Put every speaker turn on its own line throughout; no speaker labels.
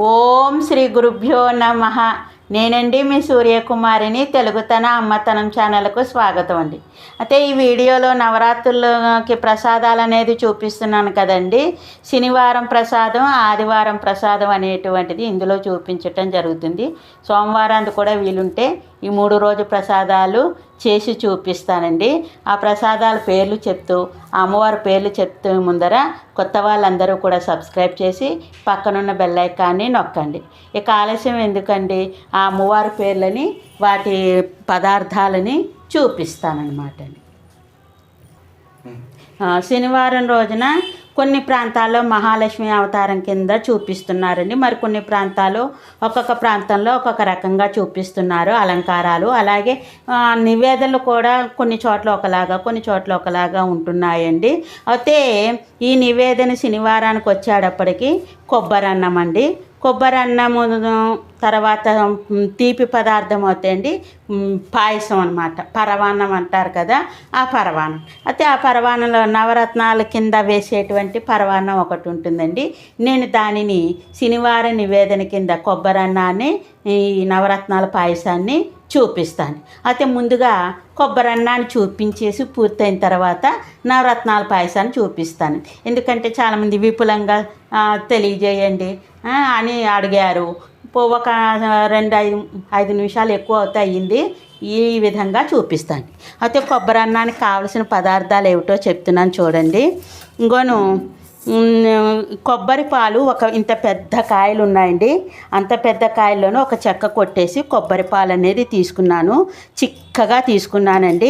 ఓం శ్రీ గురుభ్యో నమ. నేనండి మీ సూర్యకుమారిని తెలుగుతన అమ్మతనం ఛానల్కు స్వాగతం అండి. అయితే ఈ వీడియోలో నవరాత్రులకి ప్రసాదాలు అనేది చూపిస్తున్నాను కదండి. శనివారం ప్రసాదం ఆదివారం ప్రసాదం అనేటువంటిది ఇందులో చూపించటం జరుగుతుంది. సోమవారం కూడా వీలుంటే ఈ మూడు రోజు ప్రసాదాలు చేసి చూపిస్తానండి. ఆ ప్రసాదాల పేర్లు చెప్తూ ఆ అమ్మవారి పేర్లు చెప్తూ ముందర కొత్త వాళ్ళందరూ కూడా సబ్స్క్రైబ్ చేసి పక్కనున్న బెల్ ఐకాన్ని నొక్కండి. ఇక ఆలస్యం ఎందుకండి? ఆ అమ్మవారి పేర్లని వాటి పదార్థాలని చూపిస్తానన్నమాట అండి. శనివారం రోజున కొన్ని ప్రాంతాల్లో మహాలక్ష్మి అవతారం కింద చూపిస్తున్నారండి. మరి కొన్ని ప్రాంతాలు ఒక్కొక్క ప్రాంతంలో ఒక్కొక్క రకంగా చూపిస్తున్నారు అలంకారాలు. అలాగే నివేదనలు కూడా కొన్ని చోట్ల ఒకలాగా కొన్ని చోట్ల ఒకలాగా ఉంటున్నాయండి. అయితే ఈ నివేదన శనివారానికి వచ్చేటప్పటికి కొబ్బరి అన్నం అండి. కొబ్బరి అన్నము తర్వాత తీపి పదార్థం అవుతాయండి. పాయసం అనమాట పరవాన్నం అంటారు కదా ఆ పరవాన్నం. అయితే ఆ పరవాన్నంలో నవరత్నాల కింద వేసేటువంటి పరవాన్నం ఒకటి ఉంటుందండి. నేను దానిని శనివారం నివేదన కింద కొబ్బరి అన్నాన్ని ఈ నవరత్నాల పాయసాన్ని చూపిస్తాను. అయితే ముందుగా కొబ్బరి అన్నాన్ని చూపించేసి పూర్తయిన తర్వాత నవరత్నాల పాయసాన్ని చూపిస్తాను. ఎందుకంటే చాలామంది విపులంగా తెలియజేయండి. అని అడిగారు. ఒక రెండు ఐదు ఐదు నిమిషాలు ఎక్కువ అవుతే అయ్యింది. ఈ విధంగా చూపిస్తాను. అయితే కొబ్బరి అన్నానికి కావలసిన పదార్థాలు ఏమిటో చెప్తున్నాను చూడండి. ఇంకోను కొబ్బరి పాలు ఒక ఇంత పెద్ద కాయలు ఉన్నాయండి. అంత పెద్ద కాయల్లోనూ ఒక చెక్క కొట్టేసి కొబ్బరి పాలు అనేది తీసుకున్నాను. చిక్ చిక్కగా తీసుకున్నానండి.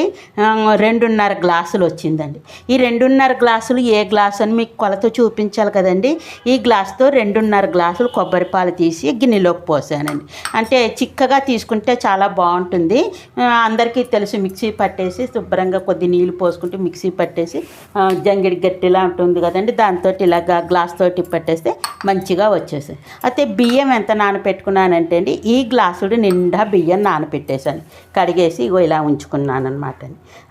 రెండున్నర గ్లాసులు వచ్చిందండి. ఈ రెండున్నర గ్లాసులు ఏ గ్లాసు అని మీకు కొలత చూపించాలి కదండి. ఈ గ్లాస్తో రెండున్నర గ్లాసులు కొబ్బరి పాలు తీసి గిన్నెలోకి పోసానండి. అంటే చిక్కగా తీసుకుంటే చాలా బాగుంటుంది. అందరికీ తెలుసు మిక్సీ పట్టేసి శుభ్రంగా కొద్ది నీళ్ళు పోసుకుంటే మిక్సీ పట్టేసి జంగిడి గట్టిలా ఉంటుంది కదండి. దాంతో ఇలాగా గ్లాస్ తోటి పట్టేస్తే మంచిగా వచ్చేసాయి అయితే బియ్యం ఎంత నానపెట్టుకున్నానంటే అండి ఈ గ్లాసుడు నిండా బియ్యం నానపెట్టేశాను. కడిగేసి ఇగో ఇలా ఉంచుకున్నాను అనమాట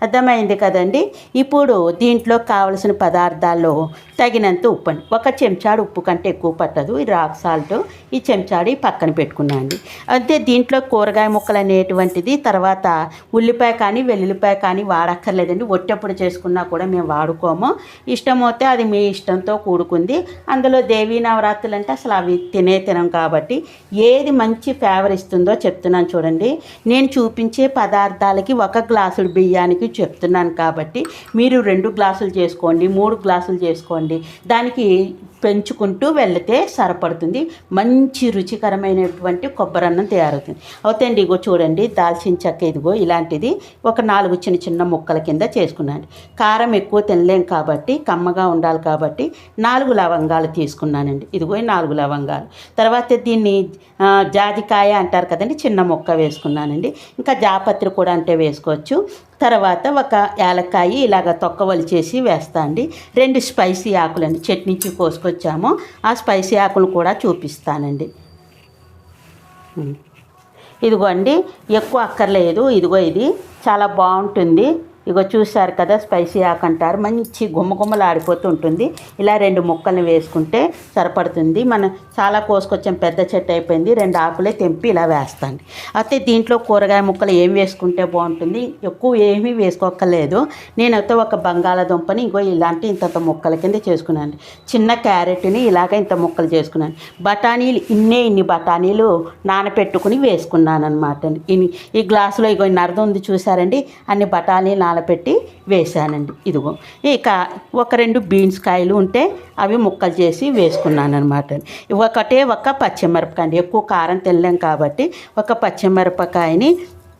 అర్థమైంది కదండి? ఇప్పుడు దీంట్లో కావలసిన పదార్థాల్లో తగినంత ఉప్పు అండి ఒక చెంచాడు ఉప్పు కంటే ఎక్కువ పట్టదు. ఈ రాక్ సాల్ట్. ఈ చెంచాడు పక్కన పెట్టుకున్నాను అండి అంటే దీంట్లో కూరగాయ ముక్కలు అనేటువంటిది తర్వాత ఉల్లిపాయ కానీ వెల్లుల్లిపాయ కానీ వాడక్కర్లేదండి. ఒట్టెప్పుడు చేసుకున్నా కూడా మేము వాడుకోము. ఇష్టమైతే అది మీ ఇష్టంతో కూడుకుంది. అందులో దేవీ నవరాత్రులు అంటే అసలు అవి తినే తినం కాబట్టి ఏది మంచి ఫేవర్ ఇస్తుందో చెప్తున్నాను చూడండి. నేను చూపించే పదార్థం పదార్థాలకి ఒక గ్లాసుడు బియ్యానికి చెప్తున్నాను కాబట్టి మీరు రెండు గ్లాసులు చేసుకోండి మూడు గ్లాసులు చేసుకోండి. దానికి పెంచుకుంటూ వెళితే సరిపడుతుంది. మంచి రుచికరమైనటువంటి కొబ్బరి అన్నం తయారవుతుంది అవుతండి ఇగో చూడండి దాల్చిన చెక్క ఇదిగో ఇలాంటిది ఒక నాలుగు చిన్న చిన్న ముక్కల కింద చేసుకున్నాను. కారం ఎక్కువ తినలేం కాబట్టి కమ్మగా ఉండాలి కాబట్టి నాలుగు లవంగాలు తీసుకున్నానండి. ఇదిగో నాలుగు లవంగాలు. తర్వాత దీన్ని జాజికాయ అంటారు కదండి చిన్న ముక్క వేసుకున్నానండి. ఇంకా జాపత్రి కూడా అంటే వేసుకోవచ్చు. తర్వాత ఒక యాలక్కాయ ఇలాగ తొక్క చేసి వేస్తా అండి రెండు స్పైసీ ఆకులండి. చట్నీకి కోసుకొచ్చాము. ఆ స్పైసీ ఆకులు కూడా చూపిస్తానండి. ఇదిగో అండి ఎక్కువ అక్కర్లేదు. ఇదిగో ఇది. చాలా బాగుంటుంది. ఇగో చూసారు కదా స్పైసీ ఆకు అంటారు. మంచి గుమ్మగుమ్మలు ఆడిపోతూ ఉంటుంది. ఇలా రెండు ముక్కల్ని వేసుకుంటే సరిపడుతుంది. మనం చాలా కోసుకొచ్చాం పెద్ద చెట్టు అయిపోయింది. రెండు ఆకులే తెంపి ఇలా వేస్తాను. అయితే దీంట్లో కూరగాయ ముక్కలు ఏం వేసుకుంటే బాగుంటుంది? ఎక్కువ ఏమీ వేసుకోకలేదు నేనైతే ఒక బంగాళాదుంపని ఇగో ఇలాంటి ఇంత ముక్కల కింద చేసుకున్నాను. చిన్న క్యారెట్ని ఇలాగ ఇంత ముక్కలు చేసుకున్నాను. బఠానీలు ఇన్నే ఇన్ని బఠానీలు నానపెట్టుకుని వేసుకున్నాను అనమాట ఈ గ్లాసులో ఇగో నరద ఉంది చూసారండి అన్ని బఠానీలు నానపెట్టి వేసానండి ఇదిగో. ఇక ఒక రెండు బీన్స్ కాయలు ఉంటే అవి ముక్కలు చేసి వేసుకున్నాను అనమాట ఒకటే ఒక పచ్చిమిరపకాయ అండి. ఎక్కువ కారం తినలేం కాబట్టి ఒక పచ్చిమిరపకాయని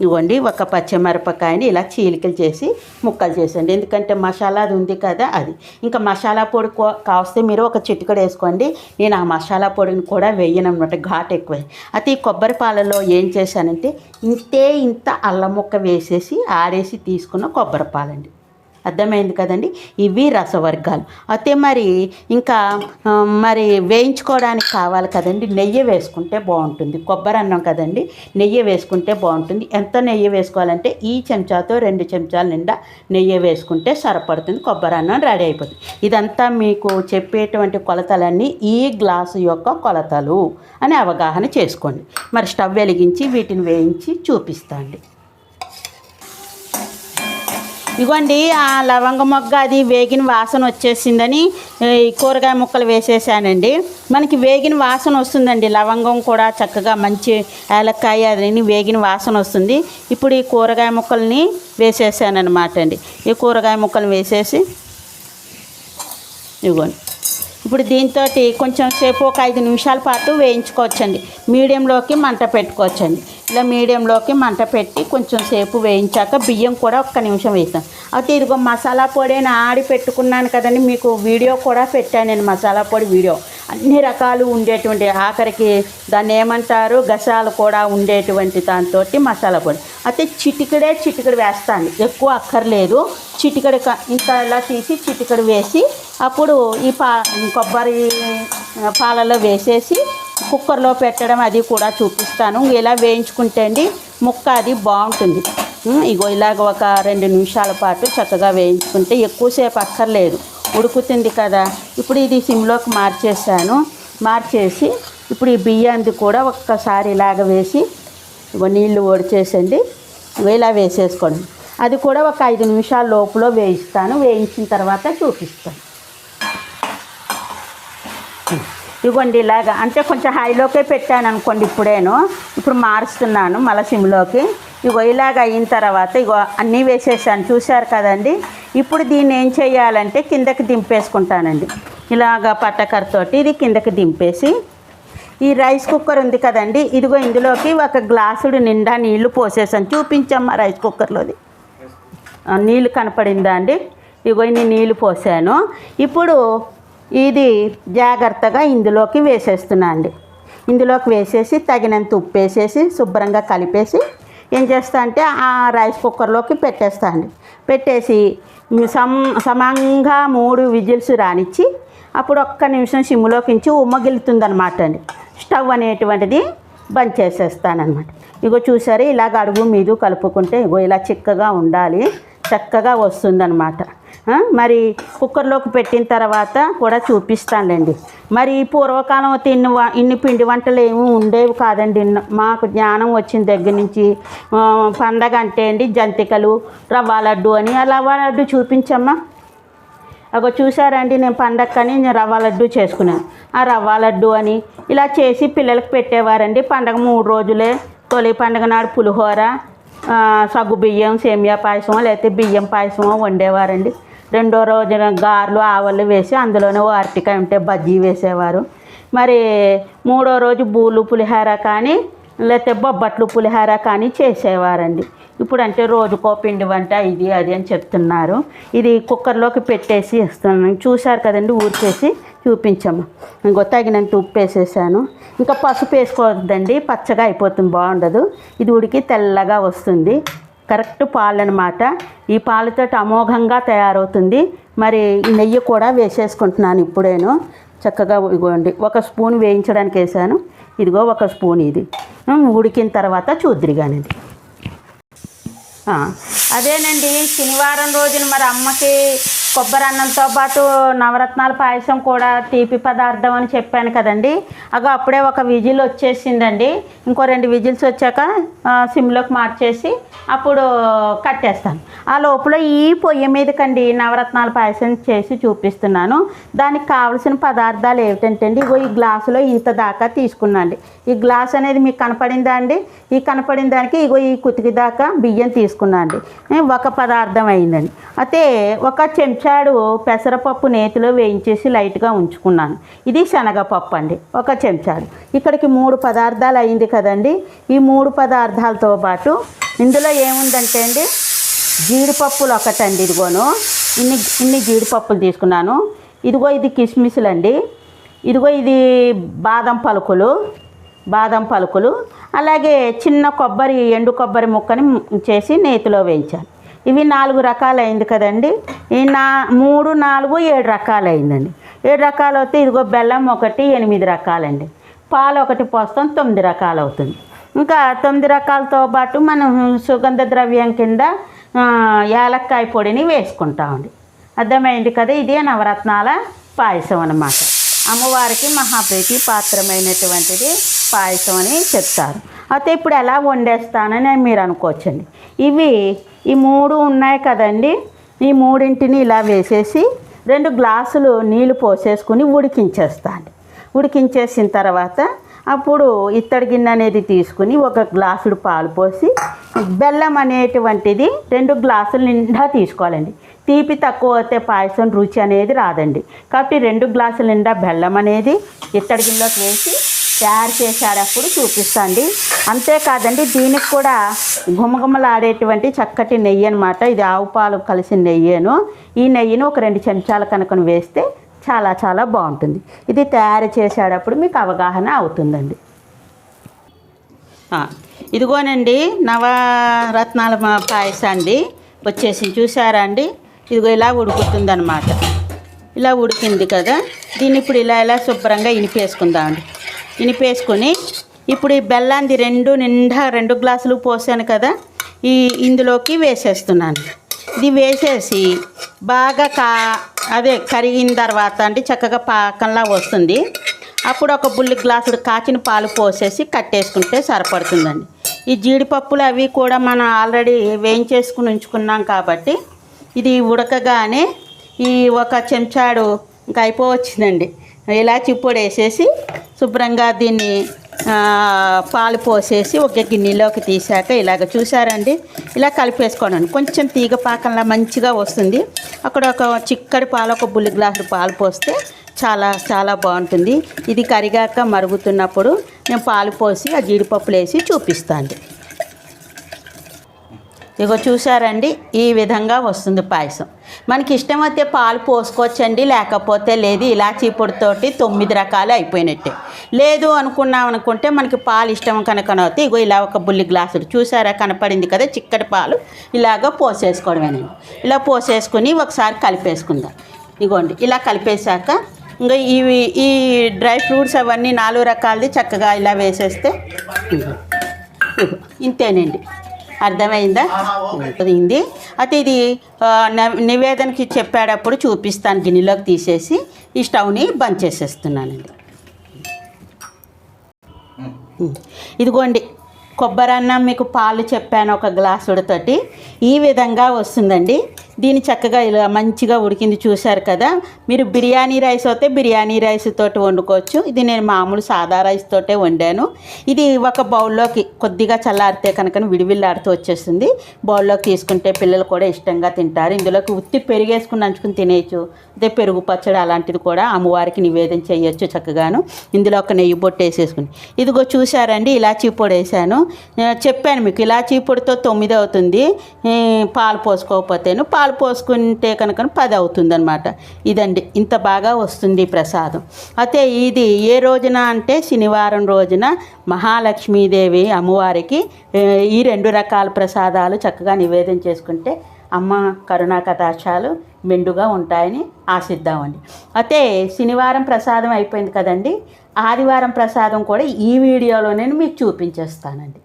ఇవ్వండి ఒక పచ్చిమిరపకాయని ఇలా చీలికలు చేసి ముక్కలు చేసండి ఎందుకంటే మసాలా అది ఉంది కదా అది. ఇంకా మసాలా పొడి కో- కావస్తే మీరు ఒక చిటికడ వేసుకోండి. నేను ఆ మసాలా పొడిని కూడా వేయను అనమాట ఘాట్ ఎక్కువ. అయితే ఈ కొబ్బరి పాలలో ఏం చేశానంటే ఇంతే ఇంత అల్లం ముక్క వేసేసి ఆడేసి తీసుకున్న కొబ్బరి పాలండి. అర్థమైంది కదండి? ఇవి రసవర్గాలు. అయితే మరి ఇంకా మరి వేయించుకోవడానికి కావాలి కదండి? నెయ్యి వేసుకుంటే బాగుంటుంది. కొబ్బరి అన్నం కదండి? నెయ్యి వేసుకుంటే బాగుంటుంది. ఎంత నెయ్యి వేసుకోవాలంటే ఈ చెంచాతో రెండు చెంచాల నిండా నెయ్యి వేసుకుంటే సరిపడుతుంది. కొబ్బరి అన్నం రెడీ అయిపోతుంది. ఇదంతా మీకు చెప్పేటువంటి కొలతలన్నీ ఈ గ్లాసు యొక్క కొలతలు అని అవగాహన చేసుకోండి. మరి స్టవ్ వెలిగించి వీటిని వేయించి చూపిస్తాండి. ఇగోండి ఆ లవంగ మొగ్గ అది వేగిన వాసన వచ్చేసిందని ఈ కూరగాయ ముక్కలు వేసేసానండి. మనకి వేగిన వాసన వస్తుందండి లవంగం కూడా చక్కగా మంచి ఏలక్కాయ అది వేగిన వాసన వస్తుంది. ఇప్పుడు ఈ కూరగాయ ముక్కల్ని వేసేసానమాట అండి ఈ కూరగాయ ముక్కలు వేసేసి ఇవ్వండి. ఇప్పుడు దీంతో కొంచెం సేపు ఒక ఐదు నిమిషాల పాటు వేయించుకోవచ్చండి. మీడియంలోకి మంట పెట్టుకోవచ్చండి. ఇలా మీడియంలోకి మంట పెట్టి కొంచెం సేపు వేయించాక బియ్యం కూడా ఒక్క నిమిషం వేస్తాను అయితే ఇదిగో మసాలా పొడి నేను ఆడి పెట్టుకున్నాను కదండి మీకు వీడియో కూడా పెట్టాను నేను మసాలా పొడి వీడియో. అన్ని రకాలు ఉండేటువంటి ఆఖరికి దాన్ని ఏమంటారు? గసాలు కూడా ఉండేటువంటి దాంతో మసాలా పొడి. అయితే చిటికడే చిటికడు వేస్తాను. ఎక్కువ అక్కర్లేదు. చిటికడ ఇంకా ఇలా తీసి చిటికడు వేసి అప్పుడు ఈ పా కొబ్బరి పాలలో వేసేసి కుక్కర్లో పెట్టడం అది కూడా చూపిస్తాను. ఇలా వేయించుకుంటే అండి ముక్క అది బాగుంటుంది. ఇగో ఇలాగ ఒక రెండు నిమిషాల పాటు చక్కగా వేయించుకుంటే ఎక్కువసేపు అక్కర్లేదు. ఉడుకుతుంది కదా. ఇప్పుడు ఇది సిమ్లోకి మార్చేసాను మార్చేసి ఇప్పుడు ఈ బియ్యాన్ని కూడా ఒక్కసారి ఇలాగ వేసి నీళ్ళు నీళ్ళు ఓడిచేసండి ఇలా వేసేసుకోండి. అది కూడా ఒక ఐదు నిమిషాల లోపల వేయిస్తాను. వేయించిన తర్వాత చూపిస్తాను. ఇదిగోండి ఇలాగా. అంటే కొంచెం హైలోకే పెట్టాను అనుకోండి ఇప్పుడేను. ఇప్పుడు మారుస్తున్నాను మళ్ళీ సిమ్లోకి. ఇగో ఇలాగ అయిన తర్వాత ఇగో అన్నీ వేసేసాను. చూశారు కదండి? ఇప్పుడు దీన్ని ఏం చేయాలంటే కిందకి దింపేసుకుంటానండి. ఇలాగ పట్టకరతోటి ఇది కిందకి దింపేసి ఈ రైస్ కుక్కర్ ఉంది కదండి? ఇదిగో ఇందులోకి ఒక గ్లాసుడు నిండా నీళ్ళు పోసేసాను. చూపించమ్మా రైస్ కుక్కర్లోది. నీళ్ళు కనపడిందా అండి? ఇగో ఇన్ని నీళ్ళు పోసాను. ఇప్పుడు ఇది జాగ్రత్తగా ఇందులోకి వేసేస్తున్నా అండి. ఇందులోకి వేసేసి తగినంత ఉప్పు వేసేసి శుభ్రంగా కలిపేసి ఏం చేస్తా అంటే ఆ రైస్ కుక్కర్లోకి పెట్టేస్తా అండి. పెట్టేసి సమ సమంగా మూడు విజిల్స్ రానిచ్చి అప్పుడు ఒక్క నిమిషం సిమ్లోకించి ఉమ్మగిలుతుందనమాట అండి. స్టవ్ అనేటువంటిది బంద్ చేసేస్తానమాట ఇగో చూసారు ఇలాగ అడుగు మీద కలుపుకుంటే ఇగో ఇలా చిక్కగా ఉండాలి చక్కగా వస్తుందన్నమాట. మరి కుక్కర్లోకి పెట్టిన తర్వాత కూడా చూపిస్తానులేండి. మరి పూర్వకాలం తిన్న వ- ఇన్ని పిండి వంటలు ఏమి ఉండేవి కాదండి. మాకు జ్ఞానం వచ్చిన దగ్గర నుంచి పండగ అంటే అండి జంతికలు రవ్వ లడ్డు అని. ఆ రవ్వ లడ్డు చూపించమ్మా. అగో చూసారండి నేను పండగకని నేను రవ్వ లడ్డు చేసుకున్నాను ఆ రవ్వ లడ్డు అని ఇలా చేసి పిల్లలకు పెట్టేవారండి. పండగ మూడు రోజులే తొలి పండగ నాడు పులిహోర సగ్గు బియ్యం సేమియా పాయసం లేకపోతే బియ్యం పాయసం వండేవారండి. రెండో రోజున గారెలు ఆవలు వేసి అందులోనే ఓ అరటికాయ ఉంటే బజ్జీ వేసేవారు. మరి మూడో రోజు బూలు పులిహార కానీ లేకపోతే బొబ్బట్లు పులిహార కానీ చేసేవారండి. ఇప్పుడు అంటే రోజుకో పిండి వంట ఇది అది అని చెప్తున్నారు. ఇది కుక్కర్లోకి పెట్టేసి ఇస్తున్నాను. చూశారు కదండి ఊర్చేసి చూపించాము. ఇంకో తగినంత ఉప్పు వేసేసాను. ఇంకా పసుపు వేసుకోవద్దండి పచ్చగా అయిపోతుంది బాగుండదు. ఇది ఉడికి తెల్లగా వస్తుంది. కరెక్ట్ పాలు అనమాట ఈ పాలతో అమోఘంగా తయారవుతుంది. మరి నెయ్యి కూడా వేసేసుకుంటున్నాను ఇప్పుడేను. చక్కగా ఇగోండి ఒక స్పూన్ వేయించడానికి వేసాను. ఇదిగో ఒక స్పూన్ ఇది. ఉడికిన తర్వాత చూద్దిరిగానండి అదేనండి. శనివారం రోజున మరి అమ్మకి కొబ్బరి అన్నంతో పాటు నవరత్నాల పాయసం కూడా తీపి పదార్థం అని చెప్పాను కదండి. అగో అప్పుడే ఒక విజిల్ వచ్చేసిందండి. ఇంకో రెండు విజిల్స్ వచ్చాక సిమ్లోకి మార్చేసి అప్పుడు కట్టేస్తాను. ఆ లోపల ఈ పొయ్యి మీదకండి నవరత్నాల పాయసం చేసి చూపిస్తున్నాను. దానికి కావలసిన పదార్థాలు ఏమిటంటే అండి ఇగో ఈ గ్లాసులో ఇంత దాకా తీసుకున్నాండి. ఈ గ్లాస్ అనేది మీకు కనపడిందా అండి? ఈ కనపడిన దానికి ఇగో ఈ కుతికి దాకా బియ్యం తీసుకున్నాండి. ఒక పదార్థం అయిందండి. అయితే ఒక చెంచాడు పెసరపప్పు నేతిలో వేయించేసి లైట్గా ఉంచుకున్నాను. ఇది శనగపప్పు అండి. ఒక చెంచాడు. ఇక్కడికి మూడు పదార్థాలు అయింది కదండి. ఈ మూడు పదార్థాలతో పాటు ఇందులో ఏముందంటే అండి? జీడిపప్పులు ఒకటండి ఇదిగోను. ఇన్ని ఇన్ని జీడిపప్పులు తీసుకున్నాను. ఇదిగో ఇది కిస్మిస్లు అండి. ఇదిగో ఇది బాదం పలుకులు బాదం పలుకులు. అలాగే చిన్న కొబ్బరి ఎండు కొబ్బరి ముక్కని చేసి నేతిలో వేయించాను. ఇవి నాలుగు రకాలైంది కదండి. ఈ నా మూడు నాలుగు ఏడు రకాలైందండి. ఏడు రకాలు అయితే ఇదిగో బెల్లం ఒకటి ఎనిమిది రకాలండి. పాలు ఒకటి పోస్తాం తొమ్మిది రకాలు అవుతుంది ఇంకా తొమ్మిది రకాలతో పాటు మనం సుగంధ ద్రవ్యం కింద యాలక్కాయ పొడిని వేసుకుంటామండి. అర్థమైంది కదా? ఇదే నవరత్నాల పాయసం అన్నమాట. అమ్మవారికి మహాప్రీతి పాత్రమైనటువంటిది పాయసం అని చెప్తారు. అయితే ఇప్పుడు ఎలా వండేస్తానని మీరు అనుకోవచ్చండి. ఇవి ఈ మూడు ఉన్నాయి కదండి. ఈ మూడింటిని ఇలా వేసేసి రెండు గ్లాసులు నీళ్ళు పోసేసుకుని ఉడికించేస్తాను. ఉడికించేసిన తర్వాత అప్పుడు ఇత్తడి గిన్నె అనేది తీసుకుని ఒక గ్లాసుడు పాలు పోసి బెల్లం అనేటువంటిది రెండు గ్లాసులు నిండా తీసుకోవాలండి. తీపి తక్కువ అయితే పాయసం రుచి అనేది రాదండి. కాబట్టి రెండు గ్లాసుల నిండా బెల్లం అనేది ఇత్తడి గిన్నెలోకి వేసి తయారు చేసేటప్పుడు చూపిస్తాండి. అంతేకాదండి దీనికి కూడా గుమగుమలాడేటువంటి చక్కటి నెయ్యి అనమాట ఇది ఆవు పాలు కలిసిన నెయ్యేను. ఈ నెయ్యిని ఒక రెండు చెంచాల కనుక వేస్తే చాలా చాలా బాగుంటుంది. ఇది తయారు చేసేటప్పుడు మీకు అవగాహన అవుతుందండి. ఇదిగోనండి నవరత్నాల మా- పాయసం అండి వచ్చేసి చూసారా అండి? ఇదిగో ఇలా ఉడుకుతుందనమాట ఇలా ఉడికింది కదా. దీన్ని ఇప్పుడు ఇలా ఇలా శుభ్రంగా ఇనిపేసుకుందామండి. ఇనిపేసుకొని ఇప్పుడు ఈ బెల్లాంది రెండు నిండా రెండు గ్లాసులు పోసాను కదా ఈ ఇందులోకి వేసేస్తున్నాను. ఇది వేసేసి బాగా కా అదే కరిగిన తర్వాత అంటే చక్కగా పాకంలా వస్తుంది. అప్పుడు ఒక బుల్లి గ్లాసుడు కాచిన పాలు పోసేసి కట్టేసుకుంటే సరిపడుతుందండి. ఈ జీడిపప్పులు అవి కూడా మనం ఆల్రెడీ వేయించేసుకుని ఉంచుకున్నాం కాబట్టి ఇది ఉడకగానే ఈ ఒక చెంచాడు ఇంకా అయిపోవచ్చిందండి. ఇలాచి పొడి వేసేసి శుభ్రంగా దీన్ని పాలు పోసేసి ఒక గిన్నెలోకి తీసాక ఇలాగ చూసారండి ఇలా కలిపేసుకోండి కొంచెం తీగ పాకంలా మంచిగా వస్తుంది. అక్కడ ఒక చిక్కడి పాలు ఒక బుల్లి గ్లాసు పాలు పోస్తే చాలా చాలా బాగుంటుంది. ఇది కరిగాక మరుగుతున్నప్పుడు నేను పాలు పోసి ఆ జీడిపప్పులు వేసి చూపిస్తాను ఇగో చూసారండి ఈ విధంగా వస్తుంది పాయసం. మనకి ఇష్టమైతే పాలు పోసుకోవచ్చండి లేకపోతే లేదు ఇలాచీ పొడితోటి తొమ్మిది రకాలు అయిపోయినట్టే. లేదు అనుకున్నాం అనుకుంటే మనకి పాలు ఇష్టం కనుక ఇగో ఇలా ఒక బుల్లి గ్లాసులు చూసారా కనపడింది కదా చిక్కటి పాలు ఇలాగ పోసేసుకోవడమేనండి. ఇలా పోసేసుకుని ఒకసారి కలిపేసుకుందాం. ఇగోండి ఇలా కలిపేశాక ఇంకా ఇవి ఈ డ్రై ఫ్రూట్స్ అవన్నీ నాలుగు రకాలది చక్కగా ఇలా వేసేస్తే ఇంతేనండి. అర్థమైందా? అయింది అయితే ఇది నివేదనకి చెప్పేటప్పుడు చూపిస్తాను గిన్నెలోకి తీసేసి ఈ స్టవ్ని బంద్ చేసేస్తున్నానండి. ఇదిగోండి కొబ్బరి అన్నం మీకు పాలు చెప్పాను ఒక గ్లాసుడితోటి. ఈ విధంగా వస్తుందండి. దీన్ని చక్కగా ఇలా మంచిగా ఉడికింది చూశారు కదా? మీరు బిర్యానీ రైస్ అయితే బిర్యానీ రైస్ తోటి వండుకోవచ్చు. ఇది నేను మామూలు సాదా రైస్ తోటే వండాను. ఇది ఒక బౌల్లోకి కొద్దిగా చల్లారితే కనుక విడివిల్లాడుతూ వచ్చేస్తుంది. బౌల్లోకి తీసుకుంటే పిల్లలు కూడా ఇష్టంగా తింటారు. ఇందులోకి ఉత్తి పెరిగేసుకుని నంచుకుని తినేయచ్చు. అదే పెరుగు పచ్చడి అలాంటిది కూడా అమ్మవారికి నివేదన చేయొచ్చు చక్కగాను. ఇందులో ఒక నెయ్యి బొట్టు వేసేసుకుని. ఇదిగో చూసారండి ఇలాచీ పొడి వేసాను. చెప్పాను మీకు ఇలాచీ పొడితో తొమ్మిది అవుతుంది. పాలు పోసుకోకపోతేను పాలు పోసుకుంటే కనుక పది అవుతుంది అనమాట ఇదండి ఇంత బాగా వస్తుంది ఈ ప్రసాదం. అయితే ఇది ఏ రోజున అంటే శనివారం రోజున మహాలక్ష్మీదేవి అమ్మవారికి ఈ రెండు రకాల ప్రసాదాలు చక్కగా నివేదన చేసుకుంటే అమ్మ కరుణా కటాక్షాలు మెండుగా ఉంటాయని ఆశిద్దామండి. అయితే శనివారం ప్రసాదం అయిపోయింది కదండి ఆదివారం ప్రసాదం కూడా ఈ వీడియోలో నేను మీకు చూపించేస్తానండి.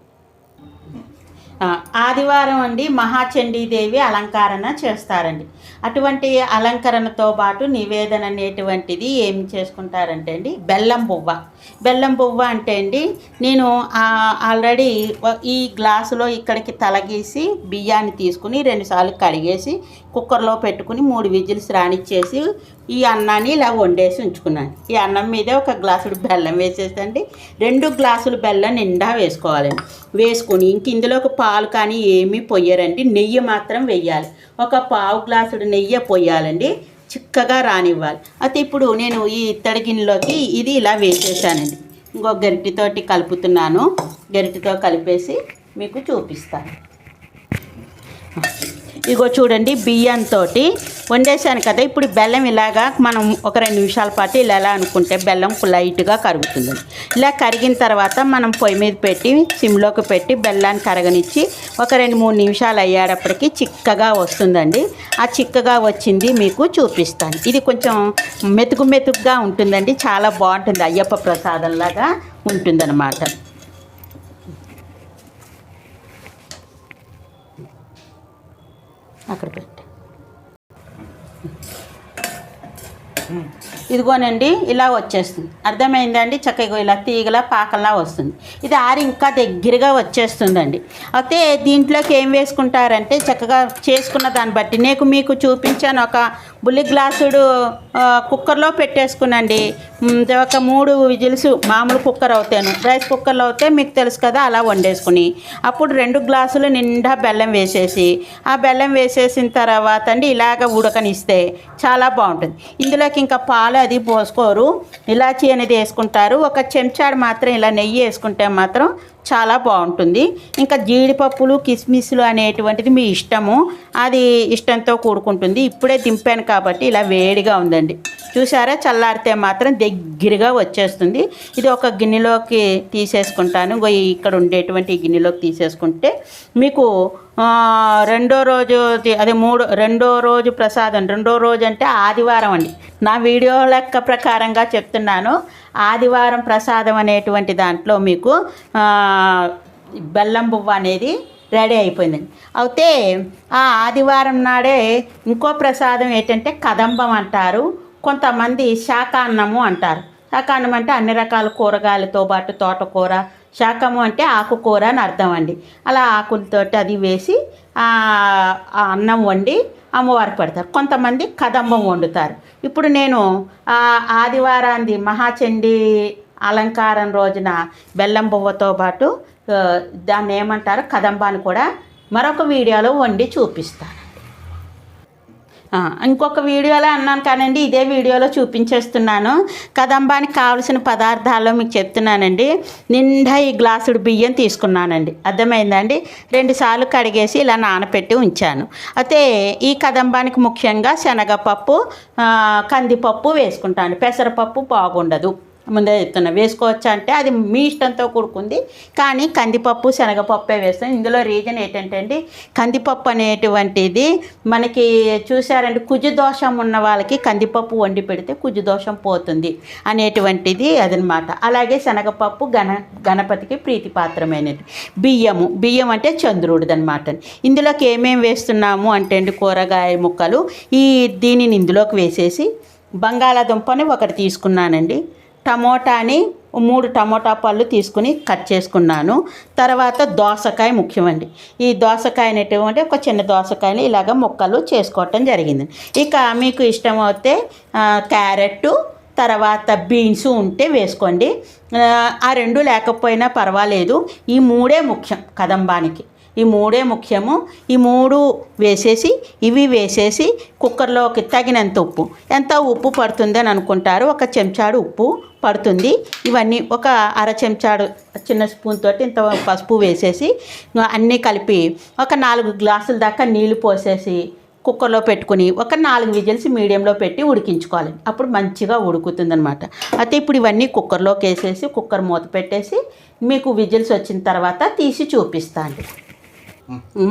ఆదివారం అండి మహాచండీదేవి అలంకరణ చేస్తారండి. అటువంటి అలంకరణతో పాటు నివేదన అనేటువంటిది ఏం చేసుకుంటారంటే అండి బెల్లం బువ్వ బెల్లం పువ్వ అంటే అండి నేను ఆల్రెడీ ఈ గ్లాసులో ఇక్కడికి తలగీసి బియ్యాన్ని తీసుకుని రెండుసార్లు కడిగేసి కుక్కర్లో పెట్టుకుని మూడు విజిల్స్ రానిచ్చేసి ఈ అన్నాన్ని ఇలా వండేసి ఉంచుకున్నాను. ఈ అన్నం మీదే ఒక గ్లాసుడు బెల్లం వేసేసండి. రెండు గ్లాసులు బెల్లం నిండా వేసుకోవాలండి. వేసుకుని ఇంక ఇందులోకి పాలు కానీ ఏమీ పొయ్యరండి. నెయ్యి మాత్రం వెయ్యాలి ఒక పావు గ్లాసుడు నెయ్యి పొయ్యాలండి. చిక్కగా రానివ్వాలి. అయితే ఇప్పుడు నేను ఈ ఇత్తడి గిన్నెలోకి ఇది ఇలా వేసేసానండి. ఇంకో గరిటితోటి కలుపుతున్నాను. గరిటితో కలిపేసి మీకు చూపిస్తాను. ఇగో చూడండి బియ్యంతో వండేసాను కదా. ఇప్పుడు బెల్లం ఇలాగా మనం ఒక రెండు నిమిషాల పాటు ఇలా ఎలా అనుకుంటే బెల్లం లైట్గా కరుగుతుంది. ఇలా కరిగిన తర్వాత మనం పొయ్యి మీద పెట్టి సిమ్లోకి పెట్టి బెల్లాన్ని కరగనిచ్చి ఒక రెండు మూడు నిమిషాలు అయ్యేటప్పటికి చిక్కగా వస్తుందండి. ఆ చిక్కగా వచ్చింది మీకు చూపిస్తాను. ఇది కొంచెం మెతుకు మెతుకుగా ఉంటుందండి. చాలా బాగుంటుంది. అయ్యప్ప ప్రసాదంలాగా ఉంటుందన్నమాట. అక్కడ పెట్టి. ఇదిగోనండి ఇలా వచ్చేస్తుంది. అర్థమైందండి? చక్కగా ఇలా తీగలా పాకలా వస్తుంది. ఇది ఆరి ఇంకా దగ్గరగా వచ్చేస్తుందండి. అయితే దీంట్లోకి ఏం వేసుకుంటారంటే చక్కగా చేసుకున్న దాన్ని బట్టి నేను మీకు చూపించాను. ఒక బుల్లి గ్లాసుడు కుక్కర్లో పెట్టేసుకునండి. ఒక మూడు విజిల్స్ మామూలు కుక్కర్ అవుతాను. రైస్ కుక్కర్లో అవుతే మీకు తెలుసు కదా అలా వండేసుకుని. అప్పుడు రెండు గ్లాసులు నిండా బెల్లం వేసేసి ఆ బెల్లం వేసేసిన తర్వాత అండి ఇలాగ ఉడకనిస్తే చాలా బాగుంటుంది. ఇందులోకి ఇంకా పాలు అది పోసుకోరు. ఇలాచీ అనేది వేసుకుంటారు. ఒక చెంచాడు మాత్రం ఇలా నెయ్యి వేసుకుంటే మాత్రం చాలా బాగుంటుంది. ఇంకా జీడిపప్పులు కిస్మిస్లు అనేటువంటిది మీ ఇష్టము. అది ఇష్టంతో కూడుకుంటుంది. ఇప్పుడే దింపాను కాబట్టి ఇలా వేడిగా ఉందండి. చూసారా? చల్లారితే మాత్రం దగ్గరగా వచ్చేస్తుంది. ఇది ఒక గిన్నెలోకి తీసేసుకుంటాను. ఇక్కడ ఉండేటువంటి గిన్నెలోకి తీసేసుకుంటే మీకు రెండో రోజు అదే మూడో రెండో రోజు ప్రసాదం రెండో రోజు అంటే ఆదివారం అండి. నా వీడియో లెక్క ప్రకారంగా చెప్తున్నాను. ఆదివారం ప్రసాదం అనేటువంటి దాంట్లో మీకు బెల్లం బువ్వ అనేది రెడీ అయిపోయిందండి అయితే ఆ ఆదివారం నాడే ఇంకో ప్రసాదం ఏంటంటే కదంబం అంటారు. కొంతమంది శాకాన్నము అంటారు. శాకాన్నం అంటే అన్ని రకాల కూరగాయలతో పాటు తోటకూర శాకము అంటే ఆకుకూర అని అర్థం అండి. అలా ఆకులతోటి అది వేసి అన్నం వండి అమ్మవారికి పెడతారు. కొంతమంది కదంబం వండుతారు. ఇప్పుడు నేను ఆదివారాంది మహాచండీ అలంకారం రోజున బెల్లం బువ్వతో పాటు దాన్ని ఏమంటారు కదంబాన్ని కూడా మరొక వీడియోలో వండి చూపిస్తాను. ఇంకొక వీడియోలో అన్నాను కానండి ఇదే వీడియోలో చూపించేస్తున్నాను. కదంబానికి కావలసిన పదార్థాలు మీకు చెప్తున్నానండి నిండా ఈ గ్లాసుడు బియ్యం తీసుకున్నానండి. అర్థమైందండి రెండు సార్లు కడిగేసి ఇలా నానపెట్టి ఉంచాను. అయితే ఈ కదంబానికి ముఖ్యంగా శనగపప్పు కందిపప్పు వేసుకుంటాను. పెసరపప్పు బాగుండదు. ముందే చెప్తున్నా. వేసుకోవచ్చా అంటే అది మీ ఇష్టంతో కూడుకుంది. కానీ కందిపప్పు శనగపప్పే వేస్తాం. ఇందులో రీజన్ ఏంటంటే అండి కందిపప్పు అనేటువంటిది మనకి చూసారండి కుజు దోషం ఉన్న వాళ్ళకి కందిపప్పు వండి పెడితే కుజు దోషం పోతుంది అనేటువంటిది అదనమాట. అలాగే శనగపప్పు గణ గణపతికి ప్రీతిపాత్రమైనది. బియ్యము బియ్యం అంటే చంద్రుడిది అనమాట ఇందులోకి ఏమేమి వేస్తున్నాము అంటే అండి కూరగాయ ముక్కలు. ఈ దీనిని ఇందులోకి వేసేసి బంగాళాదుంపని ఒకటి తీసుకున్నానండి. టమోటాని మూడు టమోటా పళ్ళు తీసుకుని కట్ చేసుకున్నాను. తర్వాత దోసకాయ ముఖ్యమండి. ఈ దోసకాయ అనేటువంటి ఒక చిన్న దోసకాయని ఇలాగ ముక్కలు చేసుకోవటం జరిగింది. ఇక మీకు ఇష్టం అయితే క్యారెట్ తర్వాత బీన్స్ ఉంటే వేసుకోండి. ఆ, రెండు లేకపోయినా పర్వాలేదు. ఈ మూడే ముఖ్యం కదంబానికి. ఈ మూడే ముఖ్యము. ఈ మూడు వేసేసి ఇవి వేసేసి కుక్కర్లోకి తగినంత ఉప్పు. ఎంత ఉప్పు పడుతుందని అనుకుంటారు? ఒక చెంచాడు ఉప్పు పడుతుంది. ఇవన్నీ ఒక అర చెంచాడు చిన్న స్పూన్ తోటి ఇంత పసుపు వేసేసి అన్నీ కలిపి ఒక నాలుగు గ్లాసుల దాకా నీళ్ళు పోసేసి కుక్కర్లో పెట్టుకుని ఒక నాలుగు విజిల్స్ మీడియంలో పెట్టి ఉడికించుకోవాలి. అప్పుడు మంచిగా ఉడుకుతుందనమాట అయితే ఇప్పుడు ఇవన్నీ కుక్కర్లోకి వేసేసి కుక్కర్ మూత పెట్టేసి మీకు విజిల్స్ వచ్చిన తర్వాత తీసి చూపిస్తాను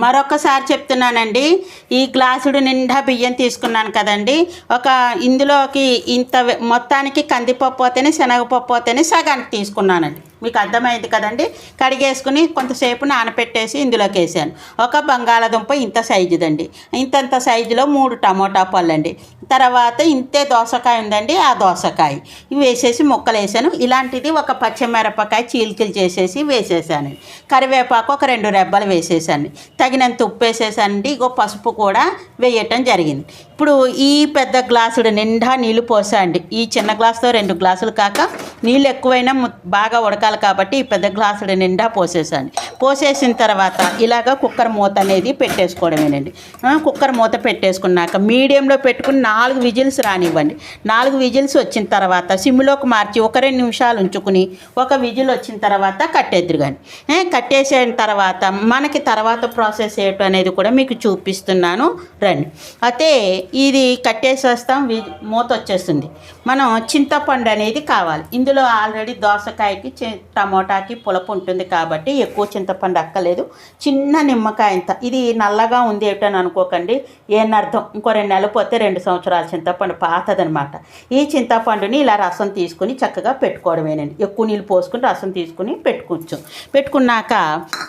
మరొకసారి చెప్తున్నానండి ఈ గ్లాసుడు నిండా బియ్యం తీసుకున్నాను కదండి ఒక ఇందులోకి ఇంత మొత్తానికి కందిపప్పు అయితేనే శనగపప్పు అయితేనే సగానికి తీసుకున్నానండి. మీకు అర్థమైంది కదండి? కడిగేసుకుని కొంతసేపు నానపెట్టేసి ఇందులోకి వేసాను. ఒక బంగాళాదుంప ఇంత సైజుదండి. ఇంతంత సైజులో మూడు టమోటా పళ్ళు అండి తర్వాత ఇంతే దోసకాయ ఉందండి ఆ దోసకాయ. ఇవి వేసేసి ముక్కలు వేసాను. ఇలాంటిది ఒక పచ్చిమిరపకాయ చీలికలు చేసేసి వేసేసాను. కరివేపాకు ఒక రెండు రెబ్బలు వేసేసాను. తగినంత ఉప్పు వేసేసానండి. ఇగో పసుపు కూడా వేయటం జరిగింది. ఇప్పుడు ఈ పెద్ద గ్లాసుడు నిండా నీళ్ళు పోసండి ఈ చిన్న గ్లాసుతో రెండు గ్లాసులు కాక నీళ్ళు ఎక్కువైనా బాగా ఉడకాలి కాబట్టి ఈ పెద్ద గ్లాసుడు నిండా పోసేసండి పోసేసిన తర్వాత ఇలాగ కుక్కర్ మూత అనేది పెట్టేసుకోవడమేనండి. కుక్కర్ మూత పెట్టేసుకున్నాక మీడియంలో పెట్టుకుని నాలుగు విజిల్స్ రానివ్వండి. నాలుగు విజిల్స్ వచ్చిన తర్వాత సిమ్లోకి మార్చి ఒక రెండు నిమిషాలు ఉంచుకుని ఒక విజిల్ వచ్చిన తర్వాత కట్టేద్దరు కానీ కట్టేసిన తర్వాత మనకి తర్వాత ప్రాసెస్ ఏంటో అనేది కూడా మీకు చూపిస్తున్నాను. రండి. అయితే ఇది కట్టేసేస్తాం వి మూత వచ్చేస్తుంది మనం చింతపండు అనేది కావాలి. ఇందులో ఆల్రెడీ దోసకాయకి టమోటాకి పులపు ఉంటుంది కాబట్టి ఎక్కువ చింతపండు అక్కలేదు చిన్న నిమ్మకాయ ఇంత. ఇది నల్లగా ఉంది ఏమిటని అనుకోకండి. ఏనర్థం ఇంకో రెండు నెలలు పోతే రెండు సంవత్సరాల చింతపండు పాతదనమాట. ఈ చింతపండుని ఇలా రసం తీసుకుని చక్కగా పెట్టుకోవడమేనండి. ఎక్కువ నీళ్ళు పోసుకుని రసం తీసుకుని పెట్టుకోవచ్చు. పెట్టుకున్నాక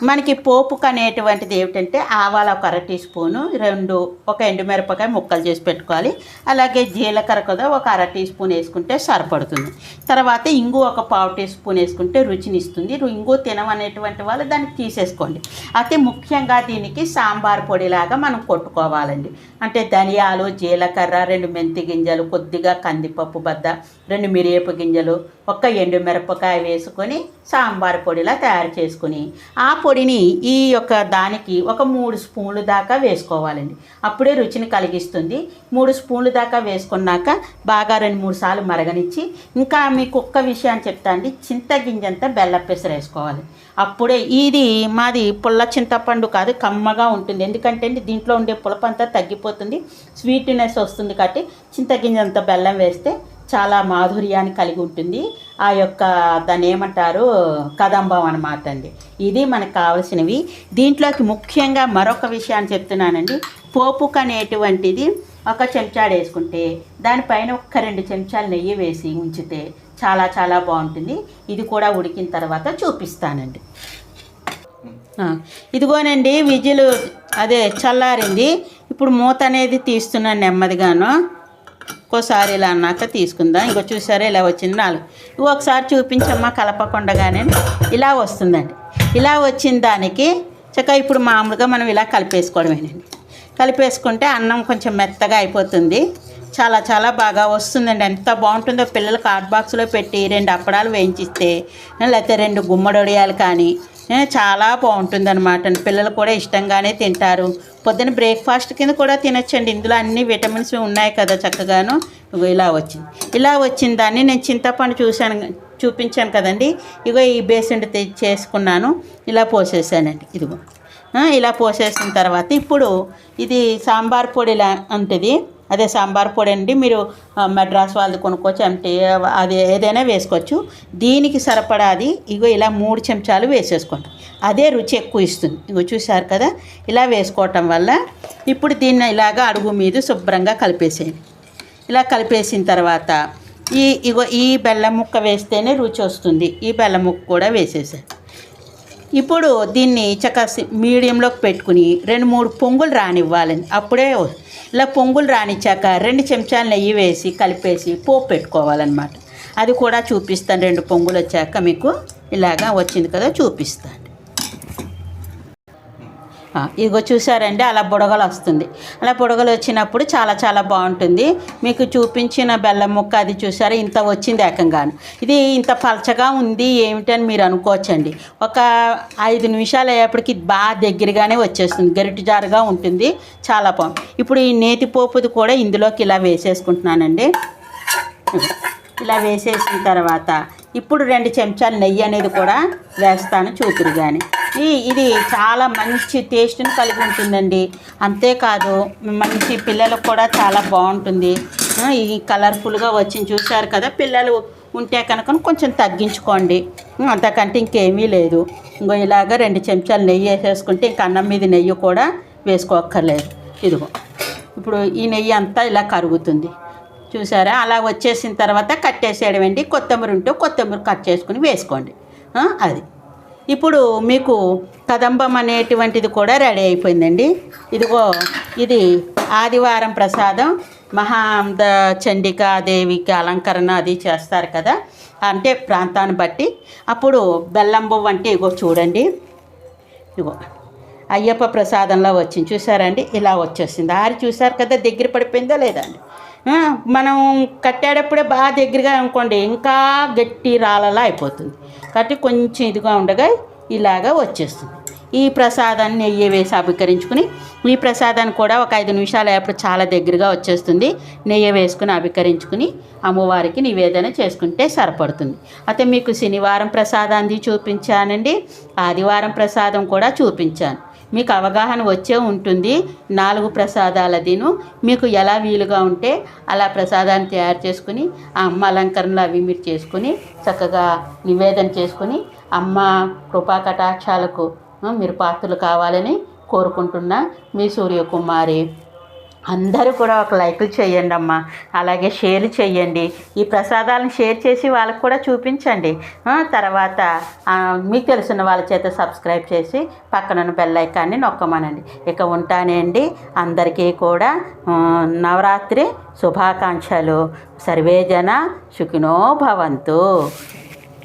మనకి పోపుకు అనేటువంటిది ఏమిటంటే ఆవాల ఒక అర టీ స్పూను రెండు ఒక ఎండుమిరపకాయ ముక్కలు చేసి పెట్టుకోవాలి. అలాగే జీలకర్ర కూడా ఒక అర టీ స్పూన్ స్పూన్ వేసుకుంటే సరిపడుతుంది. తర్వాత ఇంగు ఒక పావు టీ స్పూన్ వేసుకుంటే రుచిని ఇస్తుంది ఇంగు తినమనేటువంటి వాళ్ళు దాన్ని తీసేసుకోండి. అయితే ముఖ్యంగా దీనికి సాంబార్ పొడిలాగా మనం కొట్టుకోవాలండి. అంటే ధనియాలు జీలకర్ర రెండు మెంతి గింజలు కొద్దిగా కందిపప్పు బద్ద రెండు మిరియపు గింజలు ఒక్క ఎండు మిరపకాయ వేసుకొని సాంబార్ పొడిలా తయారు చేసుకుని ఆ పొడిని ఈ యొక్క దానికి ఒక మూడు స్పూన్లు దాకా వేసుకోవాలండి. అప్పుడే రుచిని కలిగిస్తుంది. మూడు స్పూన్లు దాకా వేసుకున్నాక బాగా రెండు మూడు సార్లు మరగనిచ్చి ఇంకా మీకు ఒక్క విషయాన్ని చెప్తా అండి. చింతగింజంతా బెల్ల పెసర వేసుకోవాలి. అప్పుడే ఇది మాది పుల్ల చింతపండు కాదు కమ్మగా ఉంటుంది. ఎందుకంటే అండి దీంట్లో ఉండే పులపంతా తగ్గిపోతుంది. స్వీట్నెస్ వస్తుంది కాబట్టి చింతగింజంత బెల్లం వేస్తే చాలా మాధుర్యాన్ని కలిగి ఉంటుంది. ఆ యొక్క దాన్ని ఏమంటారు? కదంబం అనమాట అండి. ఇది మనకు కావలసినవి. దీంట్లోకి ముఖ్యంగా మరొక విషయాన్ని చెప్తున్నానండి. పోపుకు అనేటువంటిది ఒక చెంచాడు వేసుకుంటే దానిపైన ఒక్క రెండు చెంచాలు నెయ్యి వేసి ఉంచితే చాలా చాలా బాగుంటుంది. ఇది కూడా ఉడికిన తర్వాత చూపిస్తానండి. ఇదిగోనండి విజిల్ అదే చల్లారింది. ఇప్పుడు మూత అనేది తీస్తున్నాను నెమ్మదిగాను. ఒక్కోసారి ఇలా అన్నాక తీసుకుందాం. ఇంకో చూసారా ఇలా వచ్చింది నాలుగు. ఇవి ఒకసారి చూపించమ్మా కలపకుండగానే. ఇలా వస్తుందండి. ఇలా వచ్చిన దానికి చక్కగా ఇప్పుడు మామూలుగా మనం ఇలా కలిపేసుకోవడమేనండి. కలిపేసుకుంటే అన్నం కొంచెం మెత్తగా అయిపోతుంది. చాలా చాలా బాగా వస్తుందండి. ఎంత బాగుంటుందో పిల్లలు కార్డ్ బాక్స్లో పెట్టి రెండు అప్పడాలు వేయించిస్తే లేకపోతే రెండు గుమ్మడొడియాలు కానీ చాలా బాగుంటుంది అనమాట పిల్లలు కూడా ఇష్టంగానే తింటారు. పొద్దున బ్రేక్ఫాస్ట్ కింద కూడా తినొచ్చండి. ఇందులో అన్ని విటమిన్స్ ఉన్నాయి కదా చక్కగాను. ఇగో ఇలా వచ్చింది. ఇలా వచ్చిన దాన్ని నేను చింతపండు చూశాను చూపించాను కదండి. ఇగో ఈ బేసన్ చేసుకున్నాను. ఇలా పోసేసానండి. ఇదిగో. ఇలా పోసేసిన తర్వాత ఇప్పుడు ఇది సాంబార్ పొడిలా ఉంటుంది. అదే సాంబార్ పొడి అండి మీరు మెడ్రాస్ వాళ్ళది కొనుక్కోవచ్చు అంటే అది ఏదైనా వేసుకోవచ్చు. దీనికి సరిపడాది ఇగో ఇలా మూడు చెంచాలు వేసేసుకోండి. అదే రుచి ఎక్కువ ఇస్తుంది. ఇగో చూసారు కదా ఇలా వేసుకోవటం వల్ల ఇప్పుడు దీన్ని ఇలాగా అడుగు మీద శుభ్రంగా కలిపేసేయండి. ఇలా కలిపేసిన తర్వాత ఈ ఇగో ఈ బెల్లం ముక్క వేస్తేనే రుచి వస్తుంది. ఈ బెల్లం ముక్క కూడా వేసేసాను ఇప్పుడు దీన్ని చక్క మీడియంలోకి పెట్టుకుని రెండు మూడు పొంగులు రానివ్వాలండి అప్పుడే ఇలా పొంగులు రానిచ్చాక రెండు చెంచాలు నెయ్యి వేసి కలిపేసి పోపు పెట్టుకోవాలన్నమాట. అది కూడా చూపిస్తాను. రెండు పొంగులు వచ్చాక మీకు ఇలాగా వచ్చింది కదా చూపిస్తాను. ఇగో ఇదిగో చూసారండి అలా బుడగలు వస్తుంది. అలా బుడగలు వచ్చినప్పుడు చాలా చాలా బాగుంటుంది. మీకు చూపించిన బెల్లం ముక్క అది చూసారా? ఇంత వచ్చింది ఏకంగాను. ఇది ఇంత పలచగా ఉంది ఏమిటని మీరు అనుకోవచ్చండి. ఒక ఐదు నిమిషాలు అయ్యేప్పటికి బాగా దగ్గరగానే వచ్చేస్తుంది. గరిటి జారుగా ఉంటుంది. చాలా బాగుంది. ఇప్పుడు ఈ నేతి పోపుది కూడా ఇందులోకి ఇలా వేసేసుకుంటున్నానండి. ఇలా వేసేసిన తర్వాత ఇప్పుడు రెండు చెంచాలు నెయ్యి అనేది కూడా వేస్తాను చూతురు కానీ ఈ ఇది చాలా మంచి టేస్ట్ని కలిగి ఉంటుందండి. అంతేకాదు మంచి పిల్లలకు కూడా చాలా బాగుంటుంది. ఈ కలర్ఫుల్గా వచ్చింది చూశారు కదా పిల్లలు ఉంటే కనుక కొంచెం తగ్గించుకోండి. అంతకంటే ఇంకేమీ లేదు. ఇంకో ఇలాగ రెండు చెంచాలు నెయ్యి వేసేసుకుంటే ఇంక అన్నం మీద నెయ్యి కూడా వేసుకోక్కర్లేదు. ఇదిగో. ఇప్పుడు ఈ నెయ్యి అంతా ఇలా కరుగుతుంది. చూసారా? అలా వచ్చేసిన తర్వాత కట్టేసేయడం అండి కొత్తిమీర ఉంటే కొత్తిమీర కట్ చేసుకుని వేసుకోండి. అది. ఇప్పుడు మీకు కదంబం అనేటువంటిది కూడా రెడీ అయిపోయిందండి. ఇదిగో ఇది ఆదివారం ప్రసాదం. మహాంద చండికా దేవికి అలంకరణ అది చేస్తారు కదా. అంటే ప్రాంతాన్ని బట్టి. అప్పుడు బెల్లంబు అంటే ఇగో చూడండి. ఇగో అయ్యప్ప ప్రసాదంలో వచ్చింది. చూసారండి ఇలా వచ్చేసింది. ఆరి చూసారు కదా? దగ్గర పడిపోయిందో లేదా అండి? మనం కట్టేటప్పుడే బాగా దగ్గరగా అనుకోండి ఇంకా గట్టి రాళ్ళలా అయిపోతుంది. కాబట్టి కొంచెం ఇదిగా ఉండగా ఇలాగా వచ్చేస్తుంది. ఈ ప్రసాదాన్ని నెయ్యి వేసి అభికరించుకుని ఈ ప్రసాదాన్ని కూడా ఒక ఐదు నిమిషాలు అయ్యేప్పుడు చాలా దగ్గరగా వచ్చేస్తుంది. నెయ్యి వేసుకుని అభికరించుకుని అమ్మవారికి నివేదన చేసుకుంటే సరిపడుతుంది. అయితే మీకు శనివారం ప్రసాదాన్ని చూపించానండి. ఆదివారం ప్రసాదం కూడా చూపించాను. మీకు అవగాహన వచ్చే ఉంటుంది. నాలుగు ప్రసాదాలదిను మీకు ఎలా వీలుగా ఉంటే అలా ప్రసాదాన్ని తయారు చేసుకుని ఆ అమ్మ అలంకరణలు అవి మీరు చేసుకుని చక్కగా నివేదన చేసుకుని అమ్మ కృపా కటాక్షాలకు మీరు పాత్రలు కావాలని కోరుకుంటున్నా. మీ సూర్యకుమారి అందరూ కూడా ఒక లైకులు చేయండి అమ్మ. అలాగే షేర్ చేయండి. ఈ ప్రసాదాలను షేర్ చేసి వాళ్ళకు కూడా చూపించండి. తర్వాత మీకు తెలిసిన వాళ్ళ చేత సబ్స్క్రైబ్ చేసి పక్కనున్న బెల్ ఐకాన్ని నొక్కమనండి. ఇక ఉంటానండి అందరికీ కూడా నవరాత్రి శుభాకాంక్షలు. సర్వేజన సుఖినో భవంతు.